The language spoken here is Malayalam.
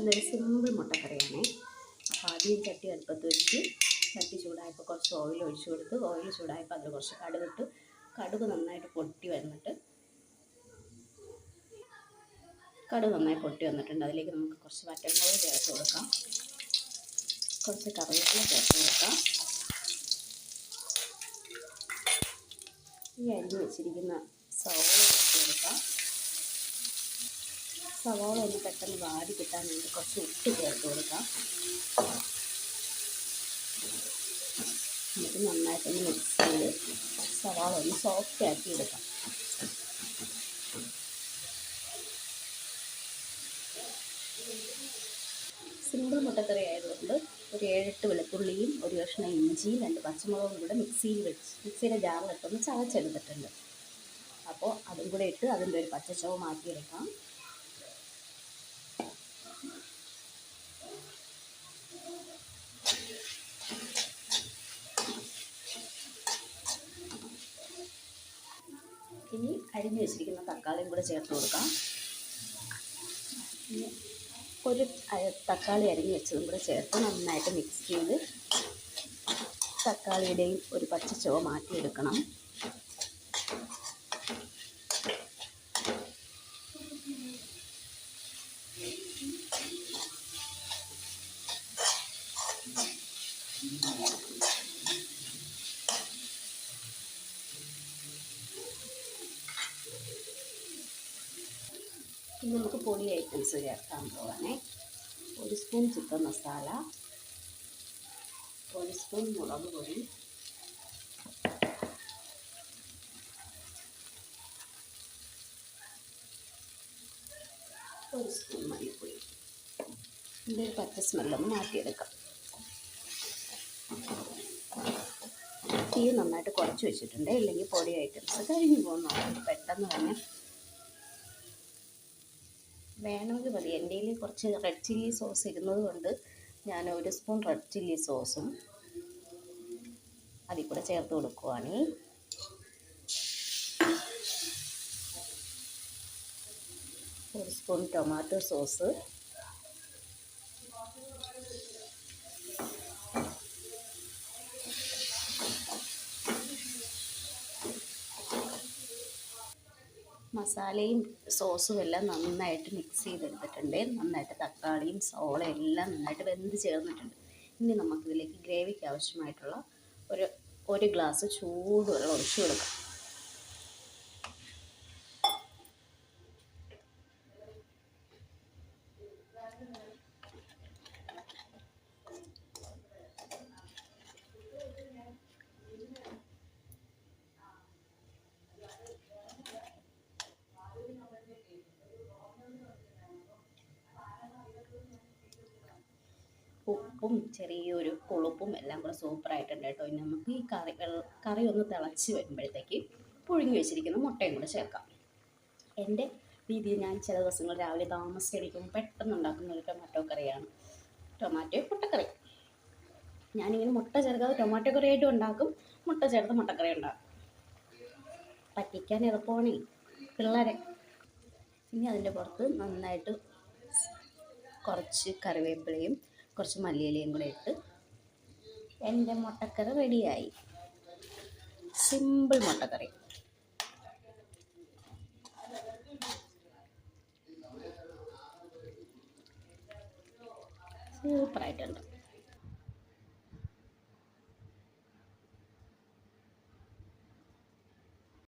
ഇതൊരു സിമ്പിൾ മുട്ടക്കറിയാണേ. അപ്പോൾ ആദ്യം ചട്ടി അടുപ്പത്ത് വെച്ച് ചട്ടി ചൂടായപ്പോൾ കുറച്ച് ഓയിൽ ഒഴിച്ചു കൊടുത്ത് ഓയിൽ ചൂടായപ്പോൾ അതിൽ കുറച്ച് കടുകിട്ട് കടുക് നന്നായിട്ട് പൊട്ടി വന്നിട്ട് കടുക് നന്നായി പൊട്ടി വന്നിട്ടുണ്ട്. അതിലേക്ക് നമുക്ക് കുറച്ച് വറ്റമുളക് ചേർത്ത് കൊടുക്കാം. കുറച്ച് കറിവേപ്പില ചേർത്ത് കൊടുക്കാം. ഈ അരിഞ്ഞ് വെച്ചിരിക്കുന്ന സോള ചേർത്ത് കൊടുക്കാം. സവാള ഒന്ന് പെട്ടെന്ന് വാടി കിട്ടാൻ വേണ്ടി കുറച്ച് ഉപ്പ് ചേർത്ത് കൊടുക്കാം. എന്നിട്ട് നന്നായിട്ടൊന്ന് മിക്സ് ചെയ്ത് സവാള ഒന്ന് സോഫ്റ്റ് ആക്കി എടുക്കാം. സിമ്പിൾ മുട്ടക്കറി ആയതുകൊണ്ട് ഒരു ഏഴെട്ട് വെളുത്തുള്ളിയും ഒരു കഷ്ണം ഇഞ്ചിയും രണ്ട് പച്ചമുളകും കൂടെ മിക്സിയിൽ വെച്ച് മിക്സിയുടെ ജാറിലിട്ടൊന്ന് ചതച്ചെടുത്തിട്ടുണ്ട്. അപ്പോൾ അതും കൂടെ ഇട്ട് അതിന്റെ ഒരു പച്ചച്ചവ് മാറ്റിയെടുക്കാം ഇനി അരിഞ്ഞു വെച്ചിരിക്കുന്ന തക്കാളിയും കൂടെ ചേർത്ത് കൊടുക്കാം. ഒരു തക്കാളി അരിഞ്ഞു വെച്ചതും കൂടെ ചേർത്ത് നന്നായിട്ട് മിക്സ് ചെയ്ത് തക്കാളിയുടെയും ഒരു പച്ച ചുവ മാറ്റിയെടുക്കണം. ഇനി നമുക്ക് പൊടി ഐറ്റംസ് ചേർക്കാൻ പോവാണേ. ഒരു സ്പൂൺ ചിക്കൻ മസാല ഒരു സ്പൂൺ മുളക് പൊടി ഒരു സ്പൂൺ മല്ലിപ്പൊടി. ഇതിന്റെ ഒരു പച്ച സ്മെല്ലൊന്ന് മാറ്റിയെടുക്കാം. തീ നന്നായിട്ട് കുറച്ച് വെച്ചിട്ടുണ്ട്. ഇല്ലെങ്കിൽ പൊടി ഐറ്റംസ് കഴിഞ്ഞു പോകുന്നു. പെട്ടെന്ന് തന്നെ വേണമെങ്കിൽ മതി. എന്റെ കയ്യിൽ കുറച്ച് റെഡ് ചില്ലി സോസ് ഇരുന്നത് കൊണ്ട് ഞാൻ ഒരു സ്പൂൺ റെഡ് ചില്ലി സോസും അതിൽ കൂടെ ചേർത്ത് കൊടുക്കുവാണ്. ഒരു സ്പൂൺ ടൊമാറ്റോ സോസ് മസാലയും സോസും എല്ലാം നന്നായിട്ട് മിക്സ് ചെയ്തെടുത്തിട്ടുണ്ട്. നന്നായിട്ട് തക്കാളിയും സോളയും എല്ലാം നന്നായിട്ട് വെന്ത് ചേർന്നിട്ടുണ്ട്. ഇനി നമുക്കിതിലേക്ക് ഗ്രേവിക്ക് ആവശ്യമായിട്ടുള്ള ഒരു ഒരു ഗ്ലാസ് ചൂടുവെള്ളം ഒഴിച്ചു കൊടുക്കാം. ഉപ്പും ചെറിയൊരു പുളുപ്പും എല്ലാം കൂടെ സൂപ്പറായിട്ടുണ്ട് കേട്ടോ. ഇനി നമുക്ക് ഈ കറി കറി ഒന്ന് തിളച്ച് വരുമ്പോഴത്തേക്ക് പുഴുങ്ങി വെച്ചിരിക്കുന്ന മുട്ടയും കൂടെ ചേർക്കാം. എന്റെ രീതിയിൽ ഞാൻ ചില ദിവസങ്ങൾ രാവിലെ താമസിച്ചടിക്കും പെട്ടെന്ന് ഉണ്ടാക്കുന്ന ഒരു ടൊമാറ്റോ കറിയാണ്. ടൊമാറ്റോ മുട്ടക്കറി. ഞാനിങ്ങനെ മുട്ട ചേർക്കാതെ ടൊമാറ്റോ കറിയായിട്ടും ഉണ്ടാക്കും മുട്ട ചേർത്ത് മുട്ടക്കറി ഉണ്ടാക്കും. പറ്റിക്കാൻ എളുപ്പമാണ് പിള്ളേരെ. ഇനി അതിന്റെ പുറത്ത് നന്നായിട്ട് കുറച്ച് കറിവേപ്പിലയും കുറച്ച് മല്ലിയിലയും കൂടെ ഇട്ട് എന്റെ മുട്ടക്കറി റെഡിയായി. സിമ്പിൾ മുട്ടക്കറി. സൂപ്പറായിട്ടുണ്ട്